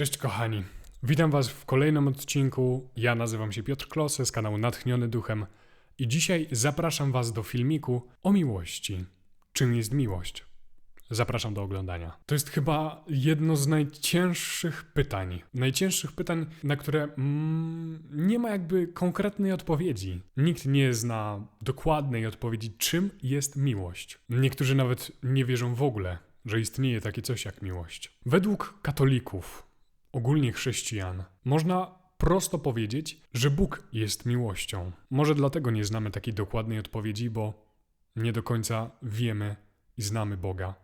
Cześć kochani, witam was w kolejnym odcinku. Ja nazywam się Piotr Klose z kanału Natchniony Duchem i dzisiaj zapraszam was do filmiku o miłości. Czym jest miłość? Zapraszam do oglądania. To jest chyba jedno z najcięższych pytań. Najcięższych pytań, na które mm, nie ma jakby konkretnej odpowiedzi. Nikt nie zna dokładnej odpowiedzi, czym jest miłość. Niektórzy nawet nie wierzą w ogóle, że istnieje takie coś jak miłość. Według katolików, ogólnie chrześcijan, można prosto powiedzieć, że Bóg jest miłością. Może dlatego nie znamy takiej dokładnej odpowiedzi, bo nie do końca wiemy i znamy Boga.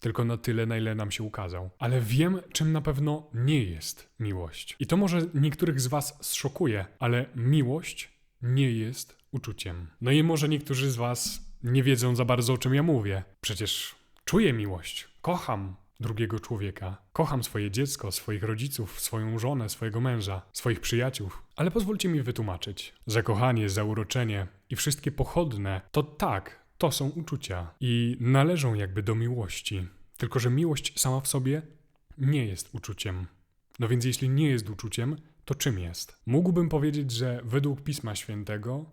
Tylko na tyle, na ile nam się ukazał. Ale wiem, czym na pewno nie jest miłość. I to może niektórych z Was zszokuje, ale miłość nie jest uczuciem. No i może niektórzy z Was nie wiedzą za bardzo, o czym ja mówię. Przecież czuję miłość, kocham drugiego człowieka, kocham swoje dziecko, swoich rodziców, swoją żonę, swojego męża, swoich przyjaciół. Ale pozwólcie mi wytłumaczyć. Zakochanie, zauroczenie i wszystkie pochodne to tak, to są uczucia i należą jakby do miłości. Tylko, że miłość sama w sobie nie jest uczuciem. No więc jeśli nie jest uczuciem, to czym jest? Mógłbym powiedzieć, że według Pisma Świętego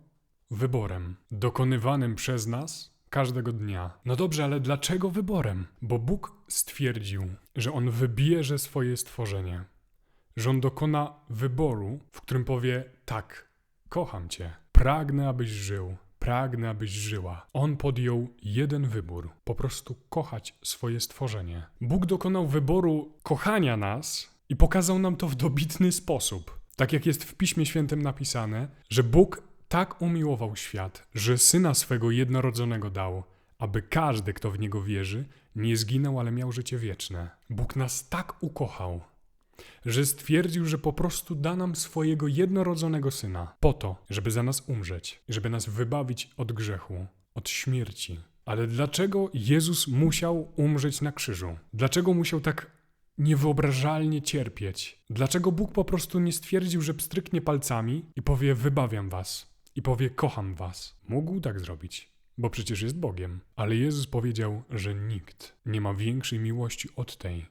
wyborem, dokonywanym przez nas każdego dnia. No dobrze, ale dlaczego wyborem? Bo Bóg stwierdził, że On wybierze swoje stworzenie, że On dokona wyboru, w którym powie: Tak, kocham Cię, pragnę, abyś żył. Pragnę, abyś żyła. On podjął jeden wybór: po prostu kochać swoje stworzenie. Bóg dokonał wyboru kochania nas i pokazał nam to w dobitny sposób. Tak jak jest w Piśmie Świętym napisane, że Bóg tak umiłował świat, że syna swego jednorodzonego dał, aby każdy, kto w niego wierzy, nie zginął, ale miał życie wieczne. Bóg nas tak ukochał, że stwierdził, że po prostu da nam swojego jednorodzonego syna, po to, żeby za nas umrzeć, żeby nas wybawić od grzechu, od śmierci. Ale dlaczego Jezus musiał umrzeć na krzyżu? Dlaczego musiał tak niewyobrażalnie cierpieć? Dlaczego Bóg po prostu nie stwierdził, że pstryknie palcami i powie: Wybawiam was, i powie: Kocham was? Mógł tak zrobić. Bo przecież jest Bogiem. Ale Jezus powiedział, że nikt nie ma większej miłości od tej,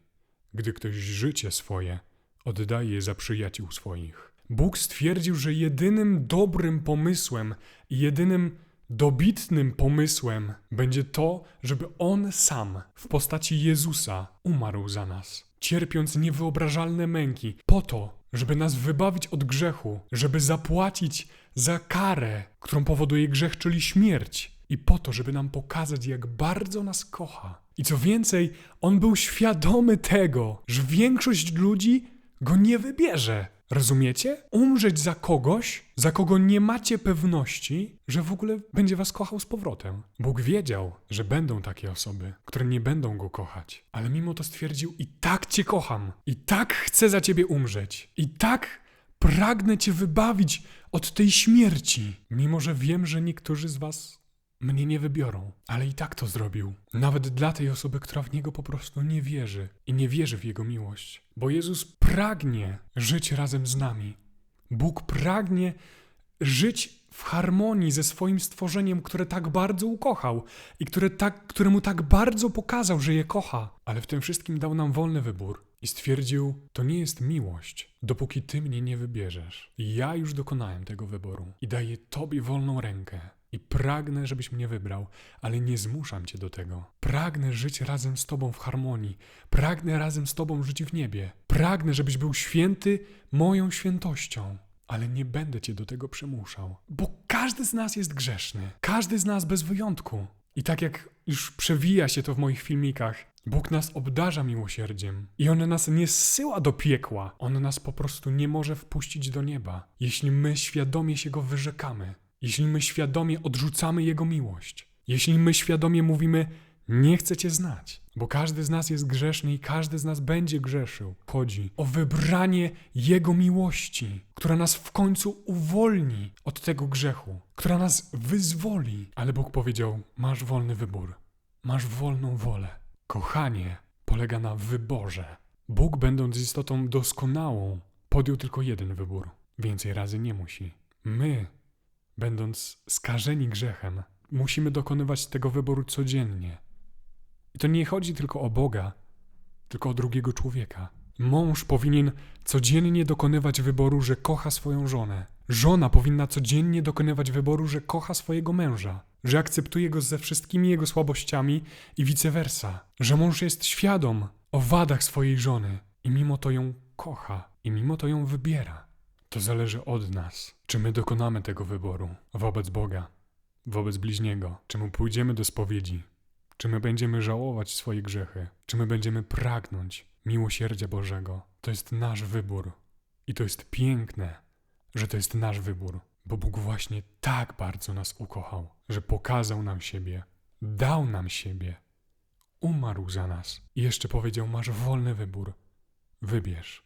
gdy ktoś życie swoje oddaje za przyjaciół swoich. Bóg stwierdził, że jedynym dobrym pomysłem jedynym dobitnym pomysłem będzie to, żeby On sam w postaci Jezusa umarł za nas, cierpiąc niewyobrażalne męki, po to, żeby nas wybawić od grzechu, żeby zapłacić za karę, którą powoduje grzech, czyli śmierć, i po to, żeby nam pokazać, jak bardzo nas kocha. I co więcej, on był świadomy tego, że większość ludzi go nie wybierze. Rozumiecie? Umrzeć za kogoś, za kogo nie macie pewności, że w ogóle będzie was kochał z powrotem. Bóg wiedział, że będą takie osoby, które nie będą go kochać, ale mimo to stwierdził: I tak cię kocham, i tak chcę za ciebie umrzeć, i tak pragnę cię wybawić od tej śmierci, mimo że wiem, że niektórzy z was mnie nie wybiorą, ale i tak to zrobił. Nawet dla tej osoby, która w niego po prostu nie wierzy i nie wierzy w jego miłość. Bo Jezus pragnie żyć razem z nami. Bóg pragnie żyć w harmonii ze swoim stworzeniem, które tak bardzo ukochał i które tak, któremu tak bardzo pokazał, że je kocha. Ale w tym wszystkim dał nam wolny wybór i stwierdził: To nie jest miłość, dopóki ty mnie nie wybierzesz. Ja już dokonałem tego wyboru i daję tobie wolną rękę. I pragnę, żebyś mnie wybrał, ale nie zmuszam cię do tego. Pragnę żyć razem z tobą w harmonii. Pragnę razem z tobą żyć w niebie. Pragnę, żebyś był święty moją świętością. Ale nie będę cię do tego przymuszał, bo każdy z nas jest grzeszny. Każdy z nas bez wyjątku. I tak jak już przewija się to w moich filmikach, Bóg nas obdarza miłosierdziem i On nas nie zsyła do piekła. On nas po prostu nie może wpuścić do nieba, jeśli my świadomie się Go wyrzekamy. Jeśli my świadomie odrzucamy Jego miłość, jeśli my świadomie mówimy, nie chcę Cię znać, bo każdy z nas jest grzeszny i każdy z nas będzie grzeszył. Chodzi o wybranie Jego miłości, która nas w końcu uwolni od tego grzechu, która nas wyzwoli. Ale Bóg powiedział: Masz wolny wybór, masz wolną wolę. Kochanie polega na wyborze. Bóg, będąc istotą doskonałą, podjął tylko jeden wybór. Więcej razy nie musi. My będąc skażeni grzechem, musimy dokonywać tego wyboru codziennie. I to nie chodzi tylko o Boga, tylko o drugiego człowieka. Mąż powinien codziennie dokonywać wyboru, że kocha swoją żonę. Żona powinna codziennie dokonywać wyboru, że kocha swojego męża, że akceptuje go ze wszystkimi jego słabościami i vice versa, że mąż jest świadom o wadach swojej żony i mimo to ją kocha i mimo to ją wybiera. To zależy od nas, czy my dokonamy tego wyboru wobec Boga, wobec bliźniego, czy my pójdziemy do spowiedzi, czy my będziemy żałować swoje grzechy, czy my będziemy pragnąć miłosierdzia Bożego. To jest nasz wybór. I to jest piękne, że to jest nasz wybór, bo Bóg właśnie tak bardzo nas ukochał, że pokazał nam siebie, dał nam siebie, umarł za nas i jeszcze powiedział: Masz wolny wybór. Wybierz.